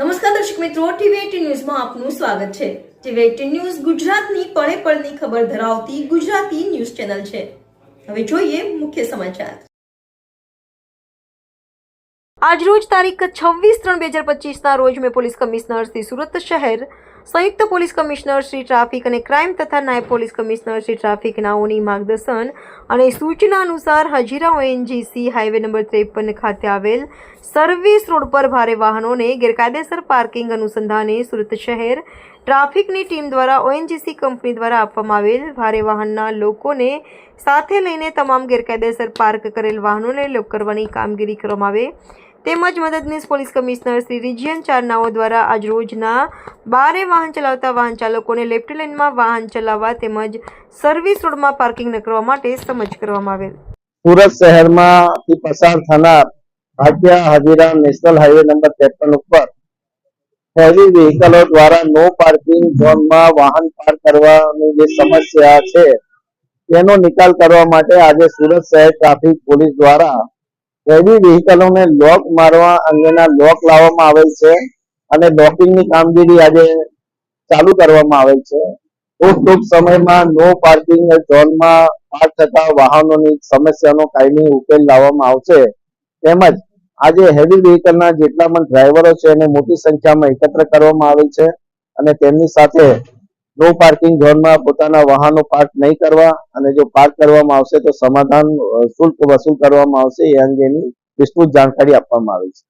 નમસ્કાર દર્શક મિત્રો, ટીવી ન્યૂઝમાં આપનું સ્વાગત છે. ટીવી ન્યૂઝ ગુજરાતની પળે પળની ખબર ધરાવતી ગુજરાતી ન્યૂઝ ચેનલ છે. હવે જોઈએ મુખ્ય સમાચાર. આજરોજ તારીખ છવ્વીસ ત્રણ બે હજાર પચીસના રોજ મેં પોલીસ કમિશનર શ્રી સુરત શહેર, સંયુક્ત પોલીસ કમિશનર શ્રી ટ્રાફિક અને ક્રાઇમ તથા નાયબ પોલીસ કમિશનર શ્રી ટ્રાફિક નાઓની માર્ગદર્શન અને સૂચના અનુસાર હજીરા ઓએનજીસી હાઈવે નંબર ત્રેપન ખાતે આવેલ સર્વિસ રોડ પર ભારે વાહનોને ગેરકાયદેસર પાર્કિંગ અનુસંધાને સુરત શહેર ટ્રાફિકની ટીમ દ્વારા ઓએનજીસી કંપની દ્વારા આપવામાં આવેલ ભારે વાહનના લોકોને સાથે લઈને તમામ ગેરકાયદેસર પાર્ક કરેલ વાહનોને લોક કરવાની કામગીરી કરવામાં આવે. તેમજ મદદનીશ પોલીસ કમિશનર શ્રી રિજિયન ચાર નાઓ દ્વારા આજ રોજના બારે વાહન ચલાવતા વાહન ચાલકોને લેફ્ટ લેનમાં વાહન ચલાવવા તેમજ સર્વિસ રોડમાં પાર્કિંગ ન કરવા માટે સમજ કરવામાં આવેલ. સુરત શહેરમાંથી પસાર થનાર ભાગ્યા હાજીરા નેશનલ હાઈવે નંબર ત્રેપન ઉપર હેવી વ્હીકલો દ્વારા નો પાર્કિંગ ઝોનમાં વાહન પાર્ક કરવાની જે સમસ્યા છે તેનો નિકાલ કરવા માટે આજે સુરત શહેર ટ્રાફિક પોલીસ દ્વારા હેવી વ્હીકલોને લોક મારવા અંગેના લોક લાવવામાં આવેલ છે અને લોકિંગની કામગીરી આજે ચાલુ કરવામાં આવેલ છે. ખૂબ ટૂંક સમયમાં નો પાર્કિંગ ઝોનમાં પાર્ક થતા વાહનોની સમસ્યાનો કાયમી ઉકેલ લાવવામાં આવશે. તેમજ આજે હેવી વ્હીકલના જેટલા પણ ડ્રાઈવરો છે એને મોટી સંખ્યામાં એકત્ર કરવામાં આવેલ છે અને તેમની સાથે નો પાર્કિંગ ઝોનમાં પોતાના વાહનો પાર્ક નહીં કરવા અને જો પાર્ક કરવામાં આવશે તો સમાધાન શુલ્ક વસૂલ કરવામાં આવશે એ અંગેની વિસ્તૃત જાણકારી આપવામાં આવી છે.